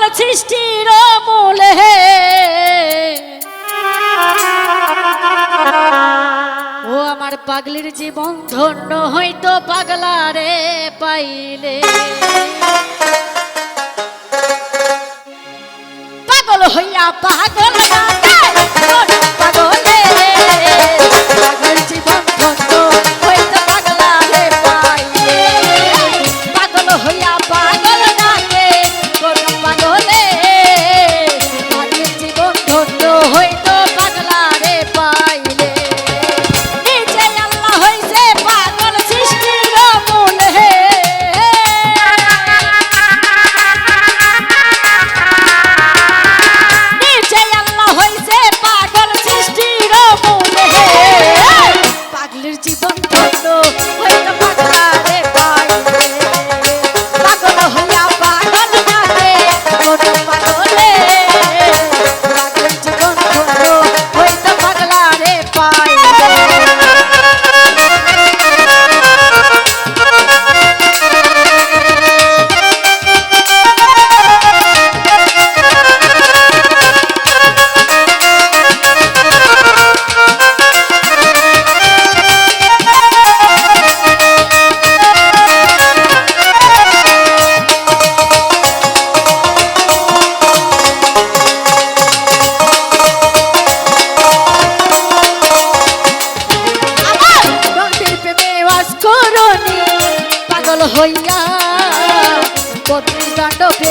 সকল সৃষ্টির মূলে ও আমার পাগলির জীবন ধন্য হইতো পাগলারে পাইলে। পাগল হইয়া পাগল পাগল।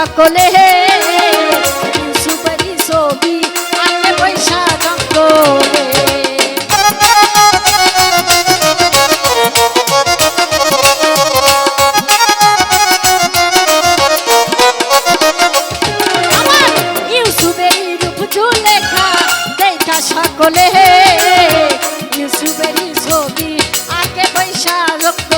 সকলে সুপারি ছবি আনে পয়সা জঙ্গলে সকলে ইউসুফেরই ছবি আগে পয়সা রক্ত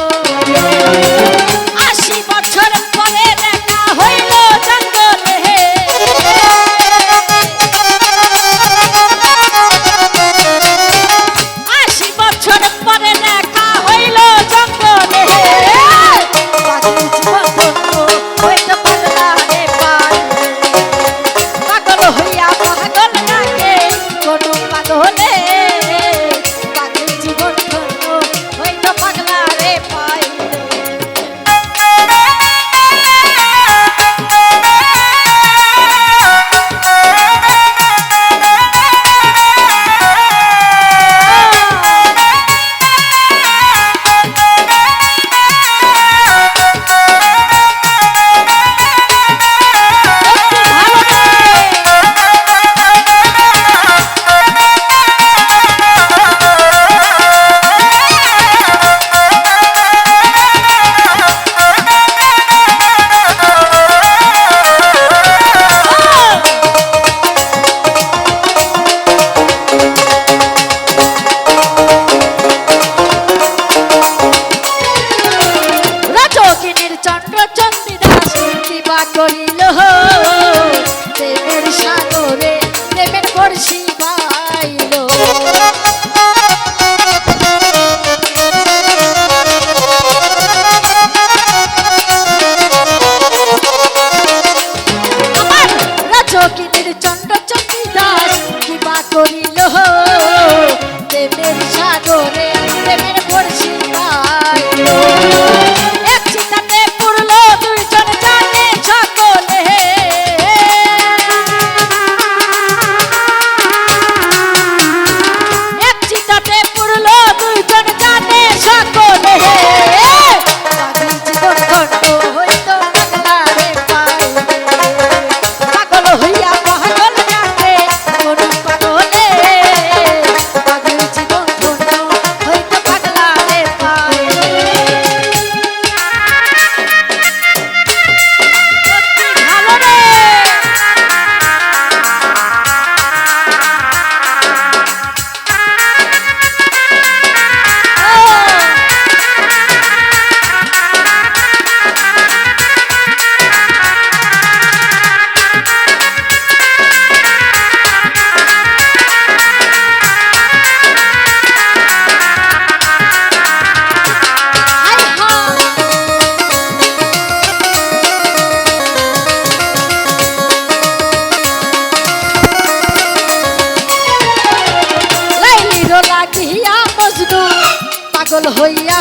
পাগল লোহ প্রেমের সাগর হইয়া